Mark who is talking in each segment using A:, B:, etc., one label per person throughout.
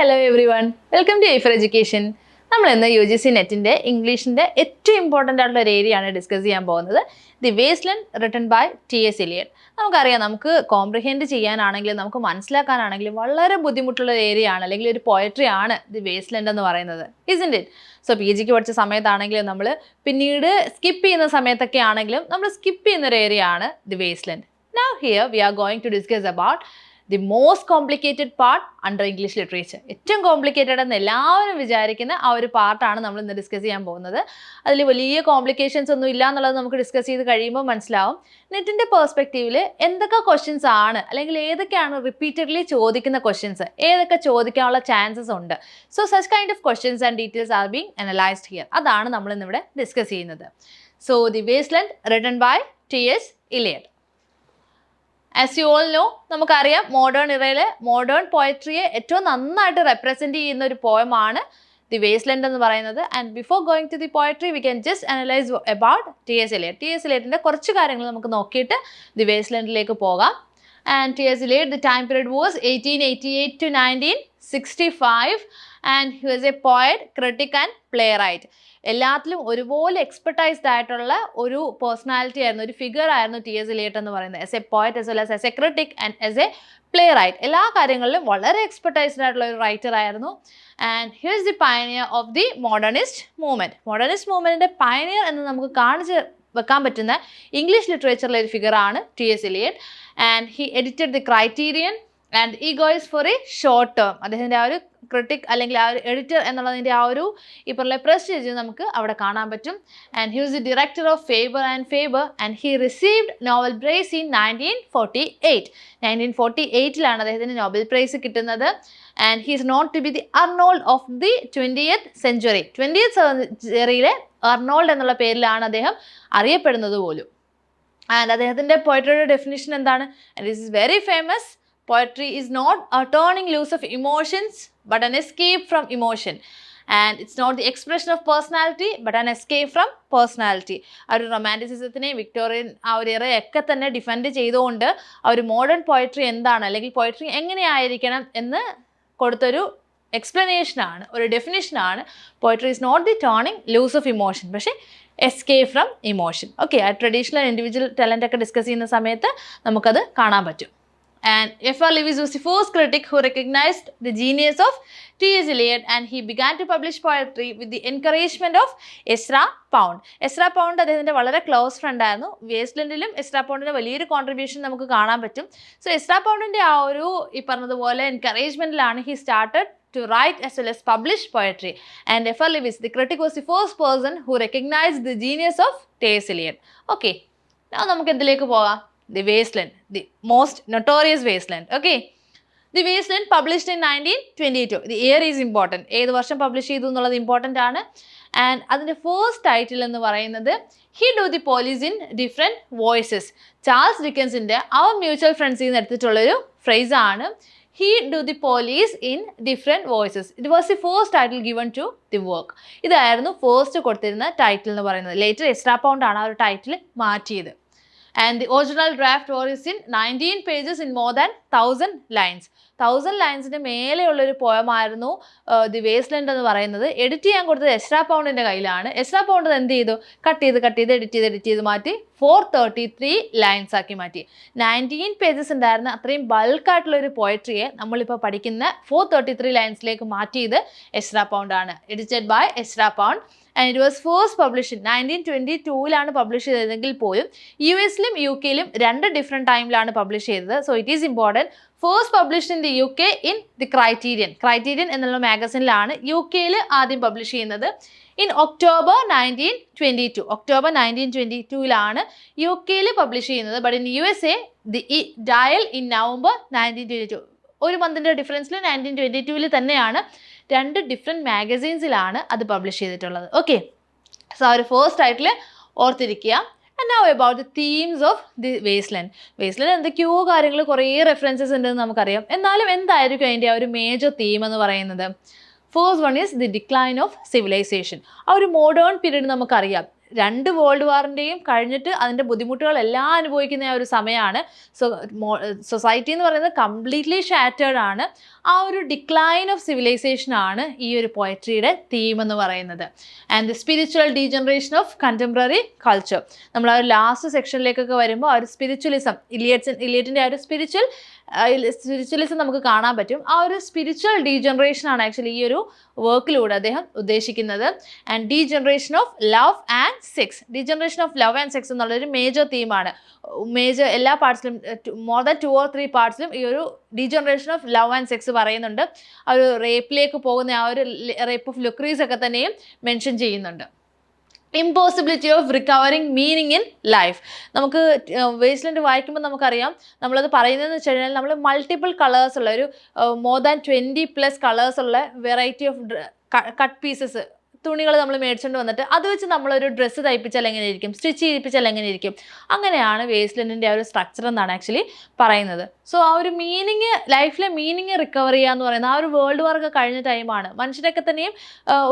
A: Hello everyone welcome to ഐഫർ education നമ്മൾ ഇന്ന് യു ജി സി നെറ്റിന്റെ ഇംഗ്ലീഷിന്റെ ഏറ്റവും ഇമ്പോർട്ടന്റ് ആയിട്ടുള്ള ഒരു ഏരിയയാണ് ഡിസ്കസ് ചെയ്യാൻ പോകുന്നത്. The wasteland written by T S Eliot നമുക്കറിയാം നമുക്ക് കോംപ്രിഹെൻഡ് ചെയ്യാനാണെങ്കിലും നമുക്ക് മനസ്സിലാക്കാനാണെങ്കിലും വളരെ ബുദ്ധിമുട്ടുള്ള ഒരു ഏരിയ ആണ് അല്ലെങ്കിൽ ഒരു പോയട്രി ആണ് ദി വേസ്റ്റ്ലൻഡ് എന്ന് പറയുന്നത്. ഇസിന്റ് ഇറ്റ് സോ പി ജിക്ക് പഠിച്ച സമയത്താണെങ്കിലും നമ്മൾ പിന്നീട് സ്കിപ്പ് ചെയ്യുന്ന സമയത്തൊക്കെ ആണെങ്കിലും നമ്മൾ സ്കിപ്പ് ചെയ്യുന്ന ഒരു ഏരിയ ആണ് the wasteland now here we are going to discuss about the most complicated part under English literature ഏറ്റവും കോംപ്ലിക്കേറ്റഡ് എന്ന് എല്ലാവരും വിചാരിക്കുന്ന ആ ഒരു പാർട്ടാണ് നമ്മൾ ഇന്ന് ഡിസ്കസ് ചെയ്യാൻ പോകുന്നത്. അതിൽ വലിയ കോംപ്ലിക്കേഷൻസ് ഒന്നും ഇല്ല എന്നുള്ളത് നമുക്ക് ഡിസ്കസ് ചെയ്ത് കഴിയുമ്പോൾ മനസ്സിലാവും. നെറ്റിന്റെ പേഴ്സ്പെക്റ്റീവിൽ എന്തൊക്കെ ക്വസ്റ്റ്യൻസ് ആണ്? അല്ലെങ്കിൽ ഏതൊക്കെയാണ് റിപ്പീറ്റഡ്ലി ചോദിക്കുന്ന ക്വസ്റ്റ്യൻസ് ഏതൊക്കെ ചോദിക്കാനുള്ള ചാൻസസ് ഉണ്ട്? So such kind of questions and details are being analysed here അതാണ് നമ്മൾ ഇന്നിവിടെ ഡിസ്കസ് ചെയ്യുന്നത്. So the waste land written by T S Eliot as you all know നമുക്കറിയാം മോഡേൺ ഇറയിൽ മോഡേൺ പോയട്രിയെ ഏറ്റവും നന്നായിട്ട് റെപ്രസെന്റ് ചെയ്യുന്ന ഒരു പോയമാണ് ദി വേസ്ലെൻഡ് എന്ന് പറയുന്നത്. And before going to the poetry we can just analyse about T S Eliot T S എലിയറ്റിന്റെ കുറച്ച് കാര്യങ്ങൾ നമുക്ക് നോക്കിയിട്ട് ദി വേസ്ലെൻഡിലേക്ക് പോകാം. And T S Eliot the time period was eighteen eighty eight to nineteen sixty five and he was a poet critic and playwright എല്ലാത്തിലും ഒരുപോലെ expertised ആയിട്ടുള്ള ഒരു പേഴ്സണാലിറ്റി ആയിരുന്നു ഒരു ഫിഗർ ആയിരുന്നു ടി എസ് എലിയട്ട് എന്ന് പറയുന്നത്. As a poet as well as as a critic and as a playwright എല്ലാ കാര്യങ്ങളിലും വളരെ എക്സ്പെർട്ടൈസ്ഡ് ആയിട്ടുള്ള ഒരു റൈറ്റർ ആയിരുന്നു. And here the pioneer of the modernist movement modernist മൂവ്മെന്റിന്റെ pioneer എന്ന് നമുക്ക് കാണിച്ച് വെക്കാൻ പറ്റുന്ന ഇംഗ്ലീഷ് ലിറ്ററേച്ചറിലെ ഒരു ഫിഗറാണ് T S Eliot and he edited the criterion and ഈ goes for a short term അദ്ദേഹത്തിന്റെ ആ ഒരു ക്രിട്ടിക് അല്ലെങ്കിൽ ആ ഒരു എഡിറ്റർ എന്നുള്ളതിന്റെ ആ ഒരു ഈ പറഞ്ഞ പ്രസ്റ്റേജ് നമുക്ക് അവിടെ കാണാൻ പറ്റും. And he was the director of Faber and Faber and he received Nobel prize in nineteen forty eight nineteen forty എയ്റ്റിലാണ് അദ്ദേഹത്തിന് നോബൽ പ്രൈസ് കിട്ടുന്നത്. And he is not to be the Arnold of the twentieth century twentieth സെഞ്ചുറിയിലെ Arnold എന്നുള്ള പേരിലാണ് അദ്ദേഹം അറിയപ്പെടുന്നത് പോലും. And അദ്ദേഹത്തിന്റെ പോയിട്ടുള്ള definition എന്താണ്? And is very famous poetry is not a turning loose of emotions but an escape from emotion. And it's not the expression of personality but an escape from personality. ആ ഒരു റൊമാന്റിസിസത്തിനെ Victorian ആ ഒരു ഇറയൊക്കെ തന്നെ defend ചെയ്തുകൊണ്ട് ആ ഒരു modern poetry എന്താണ് അല്ലെങ്കിൽ പോയട്രി എങ്ങനെയായിരിക്കണം എന്ന് കൊടുത്തൊരു എക്സ്പ്ലനേഷനാണ് ഒരു ഡെഫിനേഷനാണ് poetry is not the turning loose of emotion പക്ഷേ എസ്കേപ്പ് ഫ്രം ഇമോഷൻ ഓക്കെ ആ ട്രഡീഷണൽ ഇൻഡിവിജ്വൽ ടാലന്റ് ഒക്കെ ഡിസ്കസ് ചെയ്യുന്ന സമയത്ത് നമുക്കത് കാണാൻ പറ്റും. And F.R. Lewis was the first critic who recognized the genius of T.S. Eliot and he began to publish poetry with the encouragement of Ezra Pound Ezra Pound അദ്ദേഹത്തിന്റെ വളരെ close front ആയിരുന്നു വേസ്റ്റ്ലൻഡിലും എസ്ര പൗണ്ടിന്റെ വലിയൊരു contribution നമുക്ക് കാണാൻ പറ്റും so Ezra പൗണ്ടിന്റെ ആ ഒരു ഈ പറഞ്ഞതുപോലെ എൻകറേജ്മെന്റിലാണ് he started to write as well as publish poetry. And F.R. Lewis, the critic, was the first person who recognized the genius of T.S. Eliot. Okay, now നമുക്ക് എന്തിലേക്ക് പോകാം the wasteland the most notorious wasteland okay the wasteland published in nineteen twenty two the year is important ഏത് വർഷം publish ചെയ്തു എന്നുള്ളത് important ആണ്. And അതിന്റെ first title എന്ന് പറയുന്നത് he do the police in different voices Charles ഡിക്കൻസിന്റെ our mutual ഫ്രണ്ട്സിൽ നിന്ന് എടുത്തിട്ടുള്ളൊരു ഫ്രേസാണ് he do the police in different voices it was the first title given to the work ഇതായിരുന്നു ഫസ്റ്റ് കൊടുത്തിരുന്ന title എന്ന് പറയുന്നത്. ലേറ്റർ എക്സ്ട്രാ പൗണ്ട് ആണ് ആ ഒരു ടൈറ്റിൽ മാറ്റിയത്. And the original draft was in 19 pages in more than 1000 lines. Thousand ലൈൻസിന് മേലെയുള്ളൊരു പോയമായിരുന്നു ദി വേസ്റ്റ് ലാൻഡ് എന്ന് പറയുന്നത്. എഡിറ്റ് ചെയ്യാൻ കൊടുത്തത് എസ്ട്ര പൗണ്ടിന്റെ കയ്യിലാണ്. എസ്ട്ര പൗണ്ട് എന്ത് ചെയ്തു? കട്ട് ചെയ്ത് കട്ട് ചെയ്ത് എഡിറ്റ് ചെയ്ത് എഡിറ്റ് ചെയ്ത് മാറ്റി ഫോർ തേർട്ടി ത്രീ ലൈൻസ് ആക്കി മാറ്റി. നയന്റീൻ പേജസ് ഉണ്ടായിരുന്ന അത്രയും ബൾക്കായിട്ടുള്ള ഒരു പോയട്രിയെ നമ്മളിപ്പോൾ പഠിക്കുന്ന ഫോർ തേർട്ടി ത്രീ ലൈൻസിലേക്ക് മാറ്റിയത് എസ്ര പൗണ്ട് ആണ്. Edited by Ezra Pound and it was first publish nineteen twenty ടൂവിലാണ് publish ചെയ്തതെങ്കിൽ പോലും യു എസിലും യു കെയിലും രണ്ട് ഡിഫറെന്റ് ടൈമിലാണ് പബ്ലിഷ് ചെയ്തത്. So it is important first published in the U K in the criterion criterion എന്നുള്ള മാഗസിനിലാണ് U കെയിൽ ആദ്യം publish ചെയ്യുന്നത്. In October nineteen twenty two October nineteen twenty ടൂവിലാണ് U കെയിൽ പബ്ലിഷ് ചെയ്യുന്നത്. But in U S A the E Dial in November nineteen twenty two ഒരു മന്തിന്റെ ഡിഫറൻസിൽ nineteen twenty ടുവിൽ തന്നെയാണ് രണ്ട് ഡിഫറെന്റ് മാഗസീൻസിലാണ് അത് പബ്ലിഷ് ചെയ്തിട്ടുള്ളത്. ഓക്കെ സോ ആ ഒരു ഫേസ്റ്റ് ടൈറ്റിൽ ഓർത്തിരിക്കുക. And now about the themes of the wasteland wasteland എന്തൊക്കെയോ കാര്യങ്ങൾ കുറേ റെഫറൻസസ് ഉണ്ടെന്ന് നമുക്കറിയാം. എന്നാലും എന്തായിരിക്കും അതിന്റെ ആ ഒരു മേജർ തീം എന്ന് പറയുന്നത്? First one is the decline of civilisation ആ ഒരു മോഡേൺ പീരീഡ് നമുക്കറിയാം. രണ്ട് വേൾഡ് വാറിന്റെയും കഴിഞ്ഞിട്ട് അതിന്റെ ബുദ്ധിമുട്ടുകളെല്ലാം അനുഭവിക്കുന്ന ആ ഒരു സമയമാണ്. സോ സൊസൈറ്റി എന്ന് പറയുന്നത് കംപ്ലീറ്റ്ലി ഷാറ്റേഡ് ആണ്. ആ ഒരു ഡിക്ലൈൻ ഓഫ് സിവിലൈസേഷൻ ആണ് ഈ ഒരു പോയട്രിയുടെ തീം എന്ന് പറയുന്നത്. And the spiritual degeneration of contemporary culture നമ്മൾ ആ ഒരു ലാസ്റ്റ് സെക്ഷനിലേക്കൊക്കെ വരുമ്പോൾ ആ ഒരു സ്പിരിച്വലിസം ഇലിയറ്റ്സ് ഇലിയറ്റിന്റെ ആ ഒരു സ്പിരിച്വൽ സ്പിരിച്വലിസം നമുക്ക് കാണാൻ പറ്റും. ആ ഒരു സ്പിരിച്വൽ ഡീജനറേഷൻ ആണ് ആക്ച്വലി ഈ ഒരു വർക്കിലൂടെ അദ്ദേഹം ഉദ്ദേശിക്കുന്നത്. And degeneration of love and sex degeneration of love and sex എന്നുള്ളൊരു മേജർ തീമാണ് മേജർ എല്ലാ പാർട്സിലും more than two or three പാർട്സിലും ഈ ഒരു degeneration of love and sex പറയുന്നുണ്ട്. ആ ഒരു റേപ്പിലേക്ക് പോകുന്ന ആ ഒരു റേപ്പ് ഓഫ് ലുക്രീസ് ഒക്കെ തന്നെയും മെൻഷൻ ചെയ്യുന്നുണ്ട്. Impossibility of recovering meaning in life നമുക്ക് വേസ്റ്റ്ലൻഡ് വായിക്കുമ്പോൾ നമുക്കറിയാം നമ്മളത് പറയുന്നതെന്ന് വെച്ച് കഴിഞ്ഞാൽ നമ്മൾ മൾട്ടിപ്പിൾ കളേഴ്സ് ഉള്ള ഒരു more than twenty plus colours ഉള്ള വെറൈറ്റി ഓഫ് കട്ട് പീസസ് തുണികൾ നമ്മൾ മേടിച്ചുകൊണ്ട് വന്നിട്ട് അത് വെച്ച് നമ്മളൊരു ഡ്രസ്സ് തയ്പ്പിച്ചാൽ എങ്ങനെ ഇരിക്കും സ്റ്റിച്ച് ചെയ്യിപ്പിച്ചാൽ എങ്ങനെ ഇരിക്കും അങ്ങനെയാണ് വേസ്റ്റ്ലൻഡിന്റെ ആ ഒരു സ്ട്രക്ചർ എന്നാണ് ആക്ച്വലി പറയുന്നത്. സോ ആ ഒരു മീനിങ് ലൈഫിലെ മീനിങ് റിക്കവർ ചെയ്യുക എന്ന് പറയുന്നത് ആ ഒരു വേൾഡ് വാർ വാർക്ക് കഴിഞ്ഞ ടൈമാണ് മനുഷ്യരൊക്കെ തന്നെയും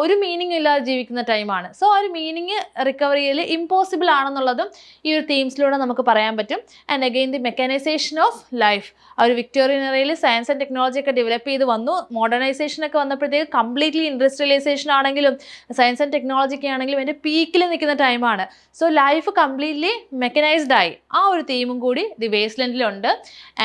A: ഒരു മീനിങ് ഇല്ലാതെ ജീവിക്കുന്ന ടൈമാണ് സോ ആ ഒരു മീനിങ് റിക്കവർ ചെയ്യൽ ഇമ്പോസിബിൾ ആണെന്നുള്ളതും ഈ ഒരു തീംസിലൂടെ നമുക്ക് പറയാൻ പറ്റും. And again the mechanisation of life ആ ഒരു വിക്ടോറിയൻ എറയിൽ സയൻസ് ആൻഡ് ടെക്നോളജി ഒക്കെ ഡെവലപ്പ് ചെയ്ത് വന്നു. മോഡേണൈസേഷൻ ഒക്കെ വന്നപ്പോഴത്തേക്ക് കംപ്ലീറ്റ്ലി ഇൻഡസ്ട്രിയലൈസേഷൻ ആണെങ്കിലും സയൻസ് ആൻഡ് ടെക്നോളജി ഒക്കെ ആണെങ്കിലും എന്റെ പീക്കിൽ നിൽക്കുന്ന ടൈമാണ് സോ ലൈഫ് കംപ്ലീറ്റ്ലി മെക്കനൈസ്ഡ് ആയി. ആ ഒരു തീമും കൂടി the വേസ്റ്റ്ലൻഡിലുണ്ട്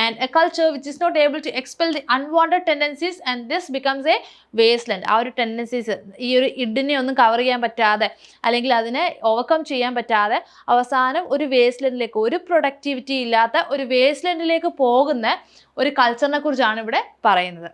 A: and a culture which is not able to expel the unwanted tendencies and this becomes a wasteland ആ ഒരു ടെൻഡൻസീസ് ഈ ഒരു ഇഡിനെ ഒന്നും കവർ ചെയ്യാൻ പറ്റാതെ അല്ലെങ്കിൽ അതിനെ ഓവർകം ചെയ്യാൻ പറ്റാതെ അവസാനം ഒരു വേസ്റ്റ്ലൻഡിലേക്ക് ഒരു പ്രൊഡക്ടിവിറ്റി ഇല്ലാത്ത ഒരു വേസ്റ്റ്ലൻഡിലേക്ക് പോകുന്ന ഒരു കൾച്ചറിനെ കുറിച്ചാണ് ഇവിടെ പറയുന്നത്.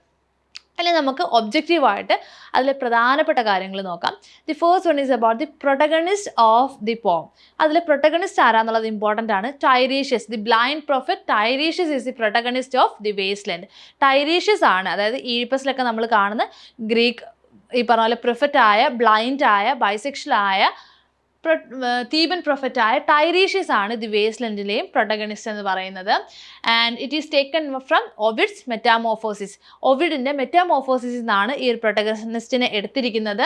A: അല്ലെങ്കിൽ നമുക്ക് ഒബ്ജക്റ്റീവായിട്ട് അതിലെ പ്രധാനപ്പെട്ട കാര്യങ്ങൾ നോക്കാം. The first one is about the protagonist of the poem അതിൽ പ്രൊട്ടഗണിസ്റ്റ് ആരാന്നുള്ളത് ഇമ്പോർട്ടന്റ് ആണ്. Tiresias the blind prophet Tiresias is the protagonist of the wasteland Tiresias ആണ് അതായത് ഈഴിപ്പസിലൊക്കെ നമ്മൾ കാണുന്ന ഗ്രീക്ക് ഈ പറഞ്ഞ പോലെ ആയ ബ്ലൈൻഡ് ആയ ബൈസെക്ഷൽ ആയ തീബൻ പ്രൊഫറ്റായ ടൈറീഷ്യസ് ആണ് ദി വേസ്റ്റ്ലൻഡിലെയും പ്രൊട്ടഗണിസ്റ്റ് എന്ന് പറയുന്നത്. And it is taken from Ovid's Metamorphosis ഒവിഡിന്റെ Metamorphosis എന്നാണ് ഈ ഒരു പ്രൊട്ടഗണിസ്റ്റിനെ എടുത്തിരിക്കുന്നത്.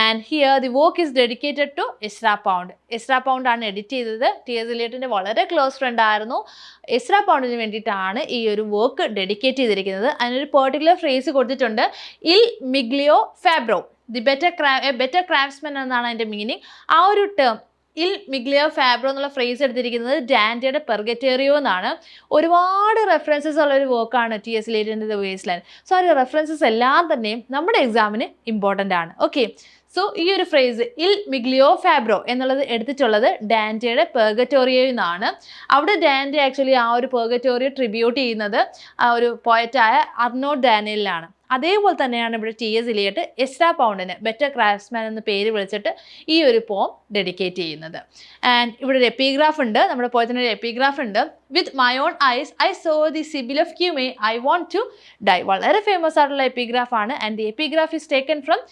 A: And here the work is dedicated to Ezra Pound Ezra Pound ആണ് എഡിറ്റ് ചെയ്തത്. ടി എസ് ഇലിയറ്റിന്റെ വളരെ ക്ലോസ് ഫ്രണ്ട് ആയിരുന്നു. എസ്ര പൗണ്ടിന് വേണ്ടിയിട്ടാണ് ഈ ഒരു വർക്ക് ഡെഡിക്കേറ്റ് ചെയ്തിരിക്കുന്നത്. അതിനൊരു പെർട്ടിക്കുലർ ഫ്രേസ് കൊടുത്തിട്ടുണ്ട്. ഇൽ മിഗ്ലിയോ ഫാബ്രോ ദി ബെറ്റർ ക്രാ ബെറ്റർ ക്രാഫ്റ്റ്സ്മെൻ എന്നാണ് അതിന്റെ മീനിങ് ആ ഒരു ടേം ഇൽ മിഗ്ലിയോ ഫാബ്രോ എന്നുള്ള ഫ്രേസ് എടുത്തിരിക്കുന്നത് ഡാൻഡിയുടെ പെർഗറ്റേറിയോ എന്നാണ്. ഒരുപാട് റെഫറൻസസ് ഉള്ള ഒരു വർക്കാണ് ടി എസ് ലേറ്റിന്റെ വേസ്റ്റ് ലൈൻ സോ ആ റെഫറൻസസ് എല്ലാം തന്നെയും നമ്മുടെ എക്സാമിന് ഇമ്പോർട്ടന്റ് ആണ്. ഓക്കെ സോ ഈ ഒരു ഫ്രേസ് ഇൽ മിഗ്ലിയോ ഫാബ്രോ എന്നുള്ളത് എടുത്തിട്ടുള്ളത് ഡാന്റയുടെ പെർഗറ്റോറിയോ നിന്നാണ് അവിടെ ഡാന്റെ ആക്ച്വലി ആ ഒരു പെർഗറ്റോറിയോ ട്രിബ്യൂട്ട് ചെയ്യുന്നത് ആ ഒരു പോയറ്റായ അർണോ ഡാനിയലിലാണ് അതേപോലെ തന്നെയാണ് ഇവിടെ ടി എസ് ഇലിയട്ട് എസ്റ്റാ പൗണ്ടിന് ബെറ്റർ ക്രാഫ്റ്റ്സ്മാൻ എന്ന പേര് വിളിച്ചിട്ട് ഈ ഒരു പോം ഡെഡിക്കേറ്റ് ചെയ്യുന്നത്. ആൻഡ് ഇവിടെ ഒരു എപ്പിഗ്രാഫ് ഉണ്ട് നമ്മുടെ പോയത്തിന് ഒരു എപ്പിഗ്രാഫ് ഉണ്ട്. With my own eyes I saw the Sibyl of Cumae I want to die വളരെ ഫേമസ് ആയിട്ടുള്ള എപ്പിഗ്രാഫ് ആണ്. And the epigraph is taken from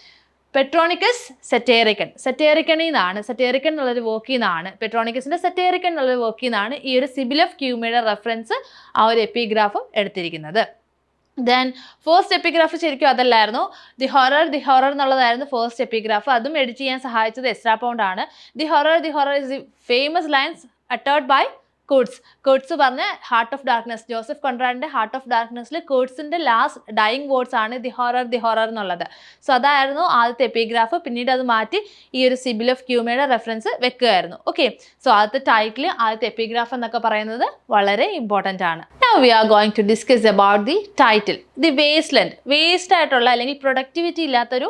A: Petronius Satyricon സെറ്റേറിക്കണിൽ നിന്നാണ് സെറ്റേറിക്കൻ എന്നുള്ളൊരു വർക്കിൽ നിന്നാണ് പെട്രോണിക്കസിന്റെ സെറ്റേറിക്കൻ എന്നുള്ളൊരു വർക്കിൽ നിന്നാണ് ഈ ഒരു സിബിൽ ഓഫ് ക്യൂമയുടെ റെഫറൻസ് ആ ഒരു എപ്പിഗ്രാഫും എടുത്തിരിക്കുന്നത്. ദെൻ ഫസ്റ്റ് എപ്പിഗ്രാഫ് ശരിക്കും അതല്ലായിരുന്നു. ദി ഹൊറർ ദി ഹൊറർ എന്നുള്ളതായിരുന്നു ഫസ്റ്റ് എപ്പിഗ്രാഫ് അതും എഡിറ്റ് ചെയ്യാൻ സഹായിച്ചത് എസ്രാ പൗണ്ട് ആണ്. The horror the horror is the famous lines uttered by Kurtz Kurtz പറഞ്ഞ ഹാർട്ട് ഓഫ് ഡാർക്ക്നെസ് ജോസഫ് കൊൺറാഡിന്റെ ഹാർട്ട് ഓഫ് ഡാർക്ക്നെസ്സിൽ കോഡ്സിന്റെ ലാസ്റ്റ് ഡൈയിങ് വേർഡ്സ് ആണ് ദി ഹൊറർ ദി ഹൊറർ എന്നുള്ളത്. സോ അതായിരുന്നു ആദ്യത്തെ എപ്പിഗ്രാഫ് പിന്നീട് അത് മാറ്റി ഈ ഒരു സിബിൽ ഓഫ് ക്യൂമയുടെ റെഫറൻസ് വെക്കുകയായിരുന്നു. ഓക്കെ സോ ആദ്യത്തെ ടൈറ്റിൽ ആദ്യത്തെ എപ്പിഗ്രാഫ് എന്നൊക്കെ പറയുന്നത് വളരെ ഇമ്പോർട്ടന്റ് ആണ്. Now we are going to discuss about the title the waste land waste ആയിട്ടുള്ള അല്ലെങ്കിൽ പ്രൊഡക്ടിവിറ്റി ഇല്ലാത്തൊരു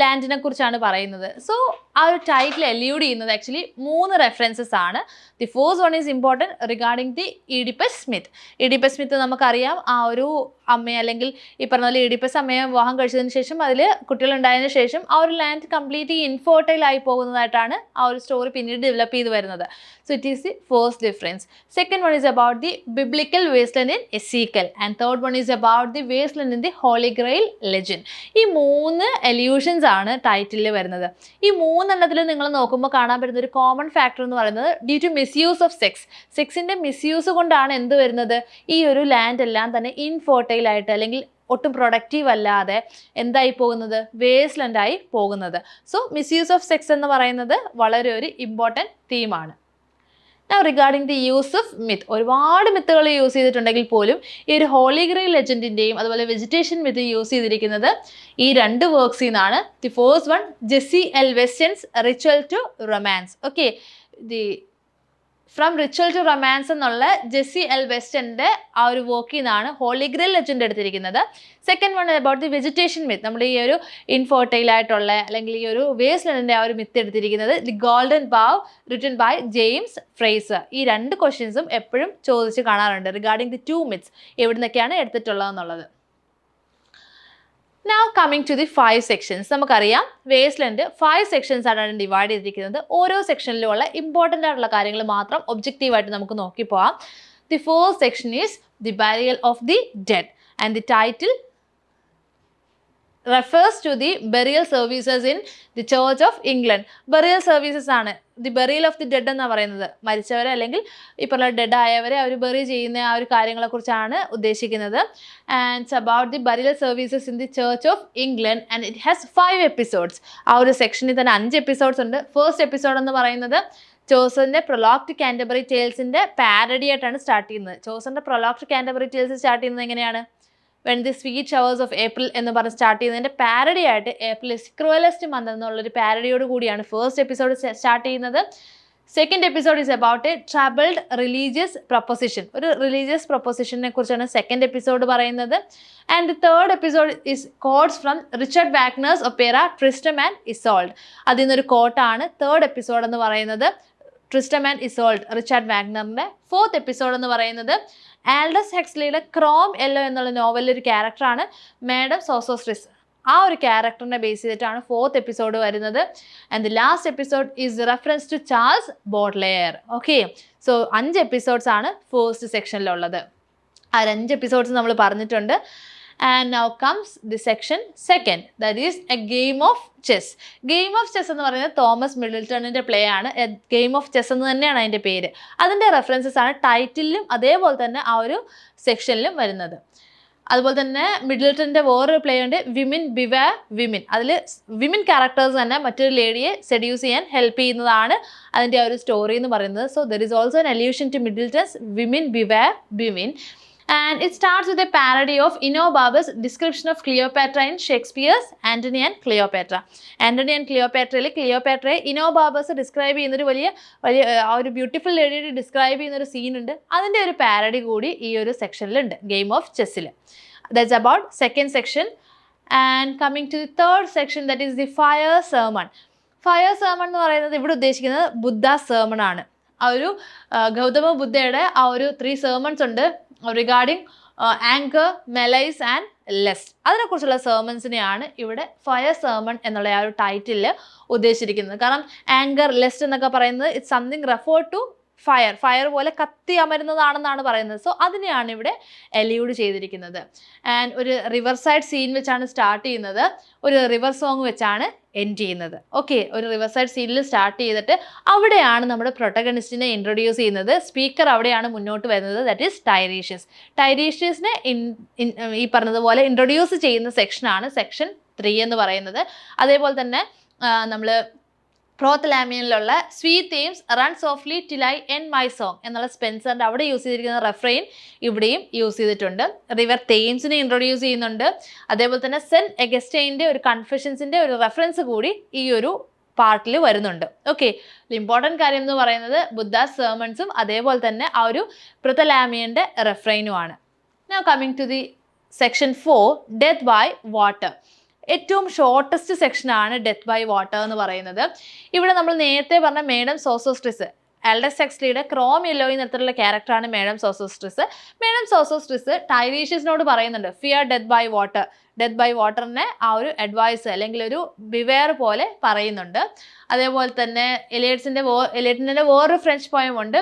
A: ലാൻഡിനെ കുറിച്ചാണ് പറയുന്നത്. സോ ആ ഒരു ടൈറ്റിൽ എല്യൂഡ് ചെയ്യുന്നത് ആക്ച്വലി മൂന്ന് റെഫറൻസസ് ആണ്. The first one is important regarding the Oedipus myth Oedipus myth നമുക്കറിയാം. ആ ഒരു അമ്മയെ അല്ലെങ്കിൽ ഈ പറഞ്ഞ പോലെ ഇഡിപ്പസ് അമ്മയെ വിവാഹം കഴിച്ചതിന് ശേഷം അതിൽ കുട്ടികളുണ്ടായതിനു ശേഷം ആ ഒരു ലാൻഡ് കംപ്ലീറ്റ്ലി ഇൻഫോർട്ടൈൽ ആയി പോകുന്നതായിട്ടാണ് ആ ഒരു സ്റ്റോറി പിന്നീട് ഡെവലപ്പ് ചെയ്ത് വരുന്നത്. So it is the first difference second one is about the biblical wasteland in Ezekiel and third one is about the wasteland in the Holy Grail legend ഈ മൂന്ന് എല്യൂഷൻസ് ആണ് ടൈറ്റിലിൽ വരുന്നത്. ഈ മൂന്നെണ്ണത്തിൽ നിങ്ങൾ നോക്കുമ്പോൾ കാണാൻ പറ്റുന്ന ഒരു കോമൺ ഫാക്ടർ എന്ന് പറയുന്നത് due to misuse of sex സെക്സിന്റെ misuse കൊണ്ടാണ് എന്ത് വരുന്നത്? ഈ ഒരു ലാൻഡ് എല്ലാം തന്നെ ഇൻഫോർട്ടൈൽ ആയിട്ട് അല്ലെങ്കിൽ ഒട്ടും പ്രൊഡക്റ്റീവ് അല്ലാതെ എന്തായി പോകുന്നത്? വേസ്റ്റ്ലൻഡായി പോകുന്നത്. സോ മിസ്യൂസ് ഓഫ് സെക്സ് എന്ന് പറയുന്നത് വളരെ ഒരു important തീമാണ് regarding the use of myth ഒരുപാട് മിത്തുകൾ യൂസ് ചെയ്തിട്ടുണ്ടെങ്കിൽ പോലും ഈ ഒരു ഹോളി ഗ്രേ ലെജൻഡിന്റെയും അതുപോലെ വെജിറ്റേഷൻ മിത്ത് യൂസ് ചെയ്തിരിക്കുന്നത് ഈ രണ്ട് വർക്ക്സിൽ നിന്നാണ് the first one Jessie L Weston's ritual to romance okay the from ritual to romance എന്നുള്ള ജെസ്സി എൽ വെസ്റ്റന്റെ ആ ഒരു വർക്കിൽ നിന്നാണ് ഹോളിഗ്രൽ ലെജൻഡ് എടുത്തിരിക്കുന്നത്. Second one about the vegetation myth നമ്മുടെ ഈ ഒരു ഇൻഫോർട്ടൈൽ ആയിട്ടുള്ള അല്ലെങ്കിൽ ഈ ഒരു വേസ്റ്റ് ആ ഒരു മിത്ത് എടുത്തിരിക്കുന്നത് the golden bough written by James Frazer ഈ രണ്ട് ക്വസ്റ്റ്യൻസും എപ്പോഴും ചോദിച്ച് കാണാറുണ്ട് റിഗാർഡിംഗ് ദി ടു മിത്സ് എവിടുന്നൊക്കെയാണ് എടുത്തിട്ടുള്ളതെന്നുള്ളത്. Now coming to the five sections നമുക്കറിയാം വേസ്റ്റ്ലൻഡ് ഫൈവ് സെക്ഷൻസ് ആണ് ഡിവൈഡ് ചെയ്തിരിക്കുന്നത്. ഓരോ സെക്ഷനിലുമുള്ള ഇമ്പോർട്ടന്റ് ആയിട്ടുള്ള കാര്യങ്ങൾ മാത്രം ഒബ്ജക്റ്റീവായിട്ട് നമുക്ക് നോക്കി പോവാം the four section is the burial of the dead and the title refers to the burial services in the church of England burial services ആണ്. The burial of the dead എന്നാണ് പറയുന്നത്. മരിച്ചവരെ അല്ലെങ്കിൽ ഇപ്പോൾ ഡെഡ് ആയവരെ അവർ ബെറി ചെയ്യുന്ന ആ ഒരു കാര്യങ്ങളെക്കുറിച്ചാണ് ഉദ്ദേശിക്കുന്നത്. Ands about the burial services in the church of England and it has five episodes ആ ഒരു സെക്ഷനിൽ തന്നെ അഞ്ച് എപ്പിസോഡ്സ് ഉണ്ട്. ഫസ്റ്റ് എപ്പിസോഡ് എന്ന് പറയുന്നത് ചോസറിന്റെ പ്രൊലോക്ട് കാൻഡബറി ടേൽസിന്റെ പാരഡി ആയിട്ടാണ് സ്റ്റാർട്ട് ചെയ്യുന്നത്. ചോസറിന്റെ പ്രൊലോക്ട് കാൻഡബറി ടേൽസ് സ്റ്റാർട്ട് ചെയ്യുന്നത് എങ്ങനെയാണ്? When the sweet showers of April എന്ന് പറഞ്ഞ് സ്റ്റാർട്ട് ചെയ്യുന്നതിന്റെ പാരഡി ആയിട്ട് ഏപ്രിൽ ഇസ് മന്ത് എന്നുള്ളൊരു പാരഡിയോട് കൂടിയാണ് ഫസ്റ്റ് എപ്പിസോഡ് സ്റ്റാർട്ട് ചെയ്യുന്നത്. Second episode is about a troubled religious proposition ഒരു റിലീജിയസ് പ്രൊപ്പോസിഷനെ കുറിച്ചാണ് സെക്കൻഡ് എപ്പിസോഡ് പറയുന്നത്. And third episode is quotes from Richard Wagner's opera Tristan and Isolde അതിൽ നിന്നൊരു കോട്ടാണ് തേർഡ് എപ്പിസോഡ് എന്ന് പറയുന്നത്. ട്രിസ്റ്റം ആൻഡ് ഇസോൾഡ് റിച്ചാർഡ് വാഗ്നറിന്റെ ഫോർത്ത് എപ്പിസോഡ് എന്ന് പറയുന്നത്. ആൽഡസ് ഹെക്സ്ലിയുടെ ക്രോം എല്ലോ എന്നുള്ള നോവലിലെ ഒരു ക്യാരക്ടറാണ് മാഡം സോസോസ്ട്രിസ് ആ ഒരു ക്യാരക്ടറിനെ ബേസ് ചെയ്തിട്ടാണ് ഫോർത്ത് എപ്പിസോഡ് വരുന്നത്. And the last episode is reference to Charles Baudelaire okay so അഞ്ച് എപ്പിസോഡ്സ് ആണ് ഫസ്റ്റ് സെക്ഷനിലുള്ളത് ആ അഞ്ച് എപ്പിസോഡ്സ് നമ്മൾ പറഞ്ഞിട്ടുണ്ട്. And now comes the section second that is a game of chess game of chess എന്ന് പറയുന്നത് തോമസ് മിഡിൽട്ടണിന്റെ പ്ലേ ആണ്. ഗെയിം ഓഫ് ചെസ് എന്ന് തന്നെയാണ് അതിന്റെ പേര്. അതിന്റെ റെഫറൻസസ് ആണ് ടൈറ്റിലും അതേപോലെ തന്നെ ആ ഒരു സെക്ഷനിലും വരുന്നത്. അതുപോലെ തന്നെ മിഡിൽട്ടന്റെ വേറൊരു പ്ലേ ഉണ്ട്. വിമിൻ ബിവ വിമിൻ അതിൽ വിമിൻ ക്യാരക്ടേഴ്സ് തന്നെ മറ്റൊരു ലേഡിയെ സെഡ്യൂസ് ചെയ്യാൻ ഹെൽപ്പ് ചെയ്യുന്നതാണ് അതിന്റെ ആ ഒരു സ്റ്റോറി എന്ന് പറയുന്നത്. So there is also an allusion to Middleton's women beware women and it starts with a parody of Ino Baba's description of Cleopatra in Shakespeare's Antony and Cleopatra. Antony and ക്ലിയോപാട്രയിൽ ക്ലിയോപാട്രയെ Enobarbus describe ചെയ്യുന്നൊരു വലിയ വലിയ ഒരു beautiful ലേഡിയെ describe ചെയ്യുന്നൊരു സീനുണ്ട് അതിന്റെ ഒരു parody കൂടി ഈ ഒരു സെക്ഷനിലുണ്ട് game of ചെസ്സിൽ that's about second section and coming to the third section that is the fire sermon fire sermon എന്ന് പറയുന്നത് ഇവിടെ ഉദ്ദേശിക്കുന്നത് ബുദ്ധ സേമൺ ആണ്. ആ ഒരു ഗൗതമ ബുദ്ധയുടെ ആ ഒരു ത്രീ സേമൺസ് ഉണ്ട്. Regarding anger malice and lust അതിനെക്കുറിച്ചുള്ള സെർമൻസിനെയാണ് ഇവിടെ ഫയർ സെർമൺ എന്നുള്ള ആ ഒരു ടൈറ്റിൽ ഉദ്ദേശിച്ചിരിക്കുന്നത്. കാരണം ആങ്കർ ലെസ്റ്റ് എന്നൊക്കെ പറയുന്നത് it's something refer to fire fire പോലെ കത്തി അമരുന്നതാണെന്നാണ് പറയുന്നത്. സോ അതിനെയാണ് ഇവിടെ എലിയൂഡ് ചെയ്തിരിക്കുന്നത്. ആൻഡ് ഒരു റിവർ സൈഡ് സീൻ വെച്ചാണ് സ്റ്റാർട്ട് ചെയ്യുന്നത്. ഒരു റിവർ സോങ് വെച്ചാണ് എൻഡ് ചെയ്യുന്നത്. ഓക്കെ ഒരു റിവർ സൈഡ് സീനിൽ സ്റ്റാർട്ട് ചെയ്തിട്ട് അവിടെയാണ് നമ്മുടെ പ്രൊട്ടഗണിസ്റ്റിനെ ഇൻട്രൊഡ്യൂസ് ചെയ്യുന്നത്. സ്പീക്കർ അവിടെയാണ് മുന്നോട്ട് വരുന്നത്. ദാറ്റ് ഈസ് ടൈറീഷ്യസ് ടൈറീഷ്യസിനെ ഈ പറഞ്ഞതുപോലെ ഇൻട്രൊഡ്യൂസ് ചെയ്യുന്ന സെക്ഷനാണ് സെക്ഷൻ ത്രീ എന്ന് പറയുന്നത്. അതേപോലെ തന്നെ നമ്മൾ പ്രോത്തലാമിയനിലുള്ള sweet Thames run softly I end my song എന്നുള്ള സ്പെൻസറിന്റെ അവിടെ യൂസ് ചെയ്തിരിക്കുന്ന റെഫ്രെയിൻ ഇവിടെയും യൂസ് ചെയ്തിട്ടുണ്ട്. റിവർ തെയിംസിനെ ഇൻട്രൊഡ്യൂസ് ചെയ്യുന്നുണ്ട്. അതേപോലെ തന്നെ സെൻ എഗസ്റ്റൈന്റെ ഒരു കൺഫെഷൻസിന്റെ ഒരു റെഫറൻസ് കൂടി ഈ ഒരു പാർട്ടിൽ വരുന്നുണ്ട്. ഓക്കെ ഇമ്പോർട്ടന്റ് കാര്യം എന്ന് പറയുന്നത് ബുദ്ധ സെർമൺസും അതേപോലെ തന്നെ ആ ഒരു പ്രതലാമിയന്റെ റെഫ്രൈനുമാണ് now coming to the section four death by water ഏറ്റവും ഷോർട്ടസ്റ്റ് സെക്ഷനാണ് ഡെത്ത് ബൈ വാട്ടർ എന്ന് പറയുന്നത്. ഇവിടെ നമ്മൾ നേരത്തെ പറഞ്ഞ മേഡം സോസോസ്ട്രിസ് എൽഡസ് എക്സ്ലിയുടെ ക്രോം യെല്ലോയി നിറത്തിലുള്ള ക്യാരക്ടറാണ് മേഡം സോസോസ്ട്രിസ് മേഡം സോസോസ്ട്രിസ് ടൈറീഷ്യസിനോട് പറയുന്നുണ്ട് fear death by water death by വാട്ടറിനെ ആ ഒരു അഡ്വൈസ് അല്ലെങ്കിൽ ഒരു ബിവെയർ പോലെ പറയുന്നുണ്ട്. അതേപോലെ തന്നെ എലിയറ്റ്സിന്റെ വോ എലിയറ്റിന്റെ വേറൊരു ഫ്രഞ്ച് പോയം ഉണ്ട്.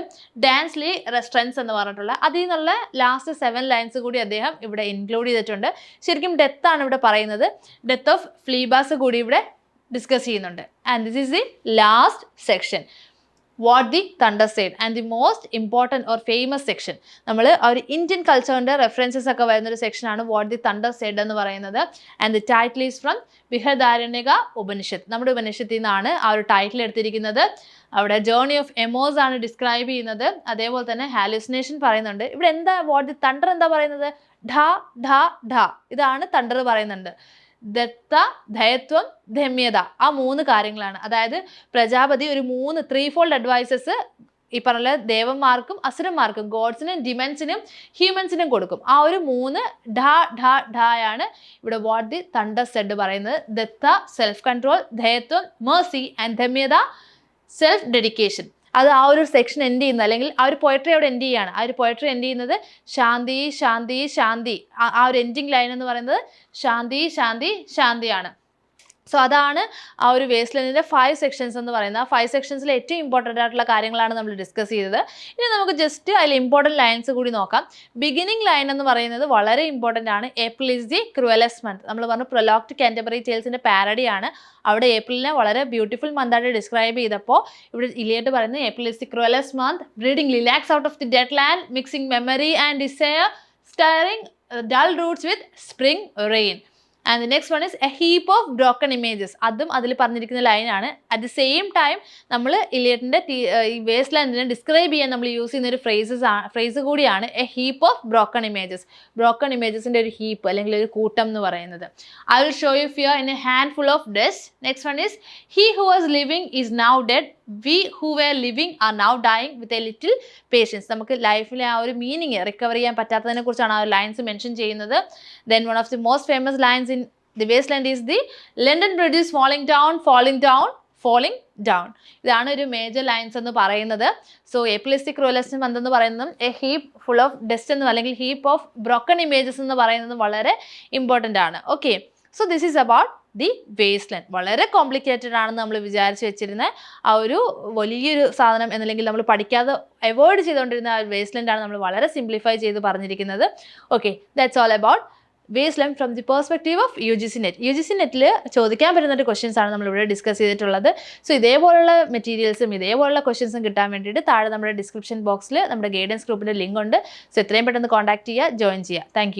A: ഡാൻസ്ലി റെസ്റ്ററൻസ് എന്ന് പറഞ്ഞിട്ടുള്ള. അതിൽ നിന്നുള്ള ലാസ്റ്റ് സെവൻ ലൈൻസ് കൂടി അദ്ദേഹം ഇവിടെ ഇൻക്ലൂഡ് ചെയ്തിട്ടുണ്ട്. ശരിക്കും ഡെത്ത് ആണ് ഇവിടെ പറയുന്നത്. ഡെത്ത് ഓഫ് ഫ്ലീബാസ് കൂടി ഇവിടെ ഡിസ്കസ് ചെയ്യുന്നുണ്ട്. And this is the last section what the thunder state and the most important or famous section നമ്മൾ ഒരു ഇന്ത്യൻ കൾച്ചറിന്റെ റെഫറൻസസ് ഒക്കെ വരുന്ന ഒരു സെക്ഷനാണ് വാട്ട് ദി തണ്ടർ സ്റ്റേറ്റ് എന്ന് പറയുന്നത്. And the title is from Brihadaranyaka Upanishad നമ്മുടെ ഉപനിഷത്തിൽ നിന്നാണ് ആ ഒരു ടൈറ്റിൽ എടുത്തിരിക്കുന്നത്. അവിടെ ജേർണി ഓഫ് എമോസ് ആണ് ഡിസ്ക്രൈബ് ചെയ്യുന്നത്. അതേപോലെ തന്നെ ഹാലുസിനേഷൻ പറയുന്നുണ്ട്. ഇവിടെ എന്താ വാട്ട് ദി തണ്ടർ എന്താ പറയുന്നത്? ഢ ഢ ഢ ഇതാണ് തണ്ടർ പറയുന്നുണ്ട്. ദത്ത ധയത്വം ധമ്യത ആ മൂന്ന് കാര്യങ്ങളാണ്. അതായത് പ്രജാപതി ഒരു മൂന്ന് ത്രീ ഫോൾഡ് അഡ്വൈസസ് ഈ പറഞ്ഞ ദേവന്മാർക്കും അസുരന്മാർക്കും ഗോഡ്സിനും ഡിമെൻസിനും ഹ്യൂമൻസിനും കൊടുക്കും. ആ ഒരു മൂന്ന് ഡാ ഡാ ഢായാണ് ഇവിടെ വാട്ട് ദി തണ്ടർ സെഡ് പറയുന്നത്. Datta self control ധയത്വം mercy and ധമ്യത self dedication അത് ആ ഒരു സെക്ഷൻ എൻഡ് ചെയ്യുന്നത്. അല്ലെങ്കിൽ ആ ഒരു പോയട്രി അവിടെ എൻഡ് ചെയ്യാണ് ആ ഒരു പോയട്രി എൻഡ് ചെയ്യുന്നത് ശാന്തി ശാന്തി ശാന്തി. ആ ഒരു എൻഡിങ് ലൈൻ എന്ന് പറയുന്നത് ശാന്തി ശാന്തി ശാന്തിയാണ്. സോ അതാണ് ആ ഒരു വേസ്റ്റ് ലൈനിന്റെ ഫൈവ് സെക്ഷൻസ് എന്ന് പറയുന്നത്. ആ ഫൈവ് സെക്ഷൻസിൽ ഏറ്റവും ഇമ്പോർട്ടന്റ് ആയിട്ടുള്ള കാര്യങ്ങളാണ് നമ്മൾ ഡിസ്കസ് ചെയ്തത്. ഇനി നമുക്ക് ജസ്റ്റ് അതിൽ ഇമ്പോർട്ടന്റ് ലൈൻസ് കൂടി നോക്കാം. ബിഗിനിങ് ലൈൻ എന്ന് പറയുന്നത് വളരെ ഇമ്പോർട്ടന്റ് ആണ്. April is the cruellest month നമ്മൾ പറഞ്ഞു പ്രൊലോക്ട് കാന്റബറി ടേൽസിന്റെ പാരഡിയാണ് അവിടെ ഏപ്രിലിനെ വളരെ ബ്യൂട്ടിഫുൾ മന്തായിട്ട് ഡിസ്ക്രൈബ് ചെയ്തപ്പോൾ ഇവിടെ ഇലിയായിട്ട് പറയുന്നത് April is the cruellest month breeding lilacs out of the dead land mixing memory and desire stirring dull roots with spring rain and the next one is a heap of broken images അതും അതിൽ പറഞ്ഞിരിക്കുന്ന ലൈനാണ് at the same time നമ്മൾ ഇലിയറ്റിന്റെ ഈ waste ലാൻഡിനെ describe ചെയ്യാൻ നമ്മൾ use ചെയ്യുന്ന ഒരു ഫ്രേസസ് ഫ്രേസ് കൂടിയാണ് a heap of broken images broken ഇമേജസിന്റെ ഒരു ഹീപ്പ് അല്ലെങ്കിൽ ഒരു കൂട്ടം എന്ന് പറയുന്നത്. I will show you fear in a handful of dust next one is he who was living is now dead we who were living are now dying with a little patience നമുക്ക് ലൈഫിലെ ആ ഒരു meaning recover ചെയ്യാൻ പറ്റാത്തതിനെ കുറിച്ചാണ് ആ lines mention ചെയ്യുന്നത്. Then one of the most famous lines in the Waste Land is the London Bridge is falling down falling down falling down ഇതാണ് ഒരു മേജർ ലൈൻസ് എന്ന് പറയുന്നത്. സോ എപ്പിലിസ്റ്റിക് റോലസ്റ്റും എന്തെന്ന് പറയുന്നതും a heap full of dust എന്നും അല്ലെങ്കിൽ ഹീപ്പ് ഓഫ് ബ്രോക്കൺ ഇമേജസ് എന്ന് പറയുന്നതും വളരെ ഇമ്പോർട്ടന്റ് ആണ്. Okay so this is about the Waste Land വളരെ കോംപ്ലിക്കേറ്റഡ് ആണെന്ന് നമ്മൾ വിചാരിച്ചു വെച്ചിരുന്ന ആ ഒരു വലിയൊരു സാധനം എന്നല്ലെങ്കിൽ നമ്മൾ പഠിക്കാതെ അവോയ്ഡ് ചെയ്തുകൊണ്ടിരുന്ന ആ ഒരു ലൈൻ ആണ് നമ്മൾ വളരെ സിംപ്ലിഫൈ ചെയ്ത് പറഞ്ഞിരിക്കുന്നത്. Okay that's all about Waste Land from the perspective of U G C NET U G C നെറ്റിൽ ചോദിക്കാൻ പറ്റുന്ന ഒരു ക്വസ്റ്റ്യൻസ് ആണ് നമ്മളിവിടെ ഡിസ്കസ് ചെയ്തിട്ടുള്ളത്. സോ ഇതേപോലുള്ള മെറ്റീരിയൽസും ഇതേപോലുള്ള ക്വസ്റ്റ്യൻസും കിട്ടാൻ വേണ്ടിയിട്ട് താഴെ നമ്മുടെ ഡിസ്ക്രിപ്ഷൻ ബോക്സിൽ നമ്മുടെ ഗൈഡൻസ് ഗ്രൂപ്പിന്റെ ലിങ്ക് ഉണ്ട്. സോ എത്രയും പെട്ടെന്ന് കോൺടാക്ട് ചെയ്യുക ജോയിൻ ചെയ്യുക. താങ്ക്